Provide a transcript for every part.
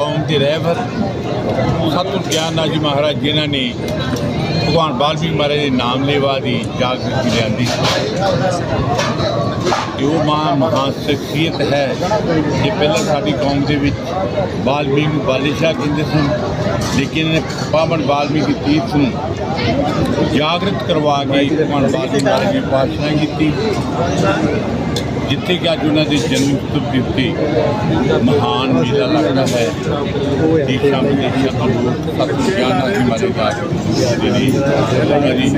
ਕੌਮ ਦੇ ਰਹਿਬਰ ਸਤਿਗੁਰ ਗਿਆਨਨਾਥ ਜੀ ਮਹਾਰਾਜ, ਜਿਨ੍ਹਾਂ ਨੇ ਭਗਵਾਨ ਵਾਲਮੀਕ ਮਹਾਰਾਜ ਦੇ ਨਾਮ ਲੈਵਾ ਦੀ ਜਾਗਰਤੀ ਲਿਆਂਦੀ। ਇਹ ਉਹ ਮਾਂ ਮਹਾਨ ਸ਼ਖਸੀਅਤ ਹੈ, ਇਹ ਪਹਿਲਾਂ ਸਾਡੀ ਕੌਮ ਦੇ ਵਿੱਚ ਵਾਲਮੀਕ ਨੂੰ ਬਾਦਸ਼ਾਹ ਕਹਿੰਦੇ ਸਨ, ਲੇਕਿਨ ਇਹਨੇ ਪਾਵਨ ਦੀ ਤੀਰਥ ਨੂੰ ਜਾਗਰਤ ਕਰਵਾ ਕੇ ਭਗਵਾਨ ਵਾਲਮੀਕ ਮਹਾਰਾਜ ਦੀ ਪਾਸ਼ਨਾ ਕੀਤੀ। ਜਿੱਥੇ ਕਿ ਅੱਜ ਉਹਨਾਂ ਦੇ ਜਨਮ ਉਤਸਵ ਦੇ ਉੱਤੇ ਮਹਾਨ ਮੇਲਾ ਲੱਗਦਾ ਹੈ। ਦੇਸ਼ਾਂ ਵਿਦੇਸ਼ਾਂ ਤੋਂ ਲੋਕ ਸਤਿਗੁਰ ਗਿਆਨਨਾਥ ਜੀ ਮਹਾਰਾਜ ਜਿਹੜੀ ਜਿਹੜੀ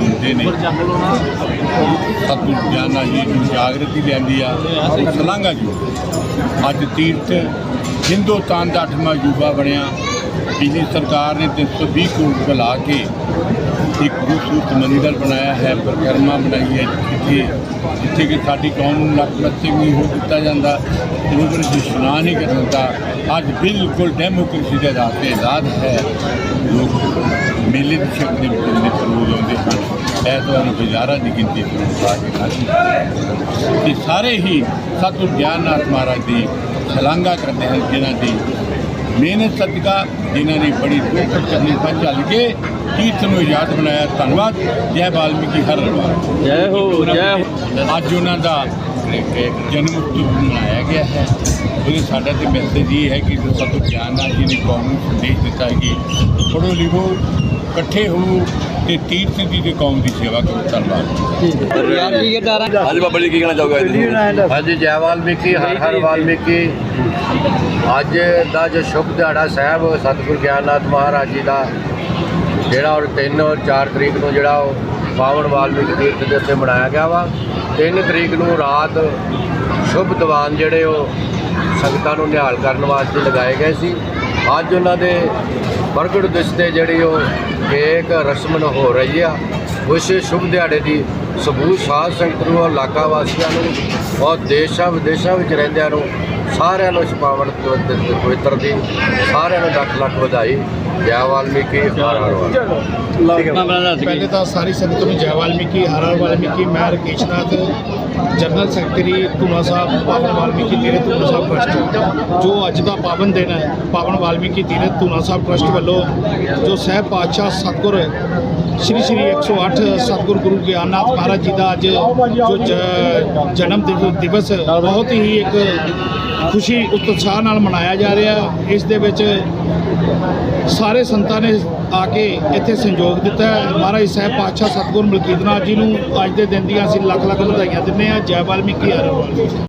ਹੁੰਦੇ ਨੇ ਸਤਿਗੁਰ ਗਿਆਨਨਾਥ ਜੀ ਨੂੰ ਜਾਗਰਤੀ ਲੈਂਦੀ ਆ। ਸਲਾਂਗਾ ਜੀ। ਅੱਜ ਤੀਰਥ ਹਿੰਦੁਸਤਾਨ ਦਾ ਅੱਠਵਾਂ ਅਜੂਬਾ ਬਣਿਆ। ਪਿਛਲੀ ਸਰਕਾਰ ਨੇ 320 ਕਰੋੜ ਬੁਲਾ ਕੇ ਇੱਕ ਖੂਬਸੂਰਤ ਮੰਦਰ ਬਣਾਇਆ ਹੈ, ਪ੍ਰਕਰਮਾ ਬਣਾਈ ਹੈ, ਜਿੱਥੇ ਜਿੱਥੇ ਕਿ ਸਾਡੀ ਕੌਮ ਨੂੰ ਨਤਮਸਤਕ ਨਹੀਂ ਹੋ ਦਿੱਤਾ ਜਾਂਦਾ ਉਹਨੂੰ ਵਿੱਚ ਇਸ਼ਨਾਨ ਨਹੀਂ ਕਰ ਦਿੰਦਾ ਅੱਜ ਬਿਲਕੁਲ ਡੈਮੋਕ੍ਰੇਸੀ ਦੇ ਆਧਾਰ ਤੇ ਆਜ਼ਾਦ ਹੈ। ਲੋਕ ਮੇਲੇ ਦੀ ਸ਼ਕਲ ਦੇ ਵਿੱਚ ਨਿਤ ਰੋਜ਼ ਆਉਂਦੇ ਹਨ। ਐਤਵਾਰ ਨੂੰ ਹਜ਼ਾਰਾਂ ਦੀ ਗਿਣਤੀ ਵਿੱਚ ਤੇ ਸਾਰੇ ਹੀ ਸਤਿਗੁਰ ਗਿਆਨਨਾਥ ਮਹਾਰਾਜ ਦੀ ਸ਼ਲਾਘਾ ਕਰਦੇ ਹਨ, ਜਿਨ੍ਹਾਂ ਦੀ ਮਿਹਨਤ ਸਦਕਾ ਜਿਨ੍ਹਾਂ ਨੇ ਬੜੀ ਦੁੱਖ ਤਕਲੀਫਾਂ ਝੱਲ ਕੇ ਤੀਰਥ ਨੂੰ ਯਾਦ ਬਣਾਇਆ। ਧੰਨਵਾਦ। ਜੈ ਵਾਲਮੀਕੀ ਹਰ ਰਵਾਰ ਜੈ ਹੋ ਜੈ ਹੋ। ਅੱਜ ਉਹਨਾਂ ਦਾ ਜਨਮ ਉਤਸਵ ਮਨਾਇਆ ਗਿਆ ਹੈ। ਉਹਦੇ ਸਾਡਾ ਤੇ ਮੈਸੇਜ ਇਹ ਹੈ ਕਿ ਸਤਿਗੁਰ ਗਿਆਨਨਾਥ ਜੀ ਨੇ ਕੌਮ ਨੂੰ ਸੰਦੇਸ਼ ਦਿੱਤਾ ਕਿ ਪੜ੍ਹੋ ਲਿਖੋ ਇਕੱਠੇ ਹੋ ਤੇ ਤੀਰਥ ਦੀ ਤੇ ਕੌਮ ਦੀ ਸੇਵਾ ਕਰੋ ਧੰਨਵਾਦ ਹਾਂਜੀ ਬਾਬਾ ਜੀ ਕੀ ਕਹਿਣਾ ਚਾਹੋਗੇ? ਅੱਜ ਹਾਂਜੀ ਜੈ ਵਾਲਮੀਕੀ ਹਰ ਹਰ ਵਾਲਮੀਕੀ। ਅੱਜ ਦਾ ਜੋ ਸ਼ੁਭ ਦਿਹਾੜਾ ਸਾਹਿਬ ਸਤਿਗੁਰ ਗਿਆਨਨਾਥ ਮਹਾਰਾਜ ਜੀ ਦਾ ਜਿਹੜਾ ਔਰ 3 ਔਰ 4 ਤਰੀਕ ਨੂੰ ਜਿਹੜਾ ਉਹ ਪਾਵਨ ਵਾਲਮੀਕੀ ਤੀਰਥ ਦੇ ਉੱਤੇ ਮਨਾਇਆ ਗਿਆ ਵਾ। 3 ਤਰੀਕ ਨੂੰ ਰਾਤ ਸ਼ੁਭ ਦੀਵਾਨ ਜਿਹੜੇ ਉਹ ਸੰਗਤਾਂ ਨੂੰ ਨਿਹਾਲ ਕਰਨ ਵਾਸਤੇ ਲਗਾਏ ਗਏ ਸੀ। ਅੱਜ ਉਹਨਾਂ ਦੇ ਪ੍ਰਗਟ ਦਿਵਸ ਤੇ ਜਿਹੜੀ ਉਹ ਕੇਕ ਰਸਮਨ ਹੋ ਰਹੀ ਆ ਉਸ ਸ਼ੁਭ ਦਿਹਾੜੇ ਦੀ ਸਬੂਤ ਸਾਧ ਸੰਗਤ ਨੂੰ ਔਰ ਇਲਾਕਾ ਵਾਸੀਆਂ ਨੂੰ ਔਰ ਦੇਸ਼ਾਂ ਵਿਦੇਸ਼ਾਂ ਵਿੱਚ ਰਹਿੰਦਿਆਂ ਨੂੰ ਸਾਰਿਆਂ ਨੂੰ ਇਸ ਪਾਵਨ ਪ- ਪ- ਪਵਿੱਤਰ ਦੀ ਸਾਰਿਆਂ ਨੂੰ ਲੱਖ ਲੱਖ ਵਧਾਈ। ਜੈ ਵਾਲਮੀਕੀ ਹਰ ਹਰ ਵਾਲਮੀਕੀ ਪਹਿਲੇ ਤਾਂ ਸਾਰੀ ਸੰਗਤ ਨੂੰ ਜੈ ਵਾਲਮੀਕੀ ਹਰ ਹਰ ਵਾਲਮੀਕੀ ਮੈਂ ਰਕੇਸ਼ਨਾਥ ਜਨਰਲ ਸੈਕਟਰੀ ਧੂਨਾ ਸਾਹਿਬ, ਪਾਵਨ ਵਾਲਮੀਕੀ ਤੀਰਥ ਧੂਨਾ ਸਾਹਿਬ ਟਰਸਟ ਜੋ ਅੱਜ ਦਾ ਪਾਵਨ ਦਿਨ ਹੈ, ਪਾਵਨ ਵਾਲਮੀਕੀ ਤੀਰਥ ਧੂਨਾ ਸਾਹਿਬ ਟਰਸਟ ਵੱਲੋਂ ਜੋ ਸਹਿਬ ਪਾਤਸ਼ਾਹ ਸਤਗੁਰ, ਸ਼੍ਰੀ ਸ਼੍ਰੀ 108 ਸਤਗੁਰ ਗੁਰੂ ਗਿਆਨਨਾਥ ਮਹਾਰਾਜ ਜੀ ਦਾ ਅੱਜ ਜੋ, ਜਨਮ ਦਿਵ- ਦਿਵਸ ਬਹੁਤ ਹੀ ਇੱਕ ਖੁਸ਼ੀ, ਉਤਸ਼ਾਹ ਨਾਲ ਮਨਾਇਆ ਜਾ ਰਿਹਾ। ਇਸ ਦੇ ਵਿੱਚ ਸਾਰੇ ਸੰਤਾਂ ਨੇ ਆ ਕੇ ਇੱਥੇ ਸੰਯੋਗ ਦਿੱਤਾ ਹੈ। ਮਹਾਰਾਜ ਸਾਹਿਬ ਪਾਤਸ਼ਾਹ ਸਤਗੁਰ ਮਲਕੀਤਨਾਥ ਜੀ ਨੂੰ ਅੱਜ ਦੇ ਦਿਨ ਦੀਆਂ ਅਸੀਂ ਲੱਖ ਲੱਖ ਵਧਾਈਆਂ ਦਿੰਦੇ ਹਾਂ। ਜੈ ਵਾਲਮੀਕੀ ਹਰ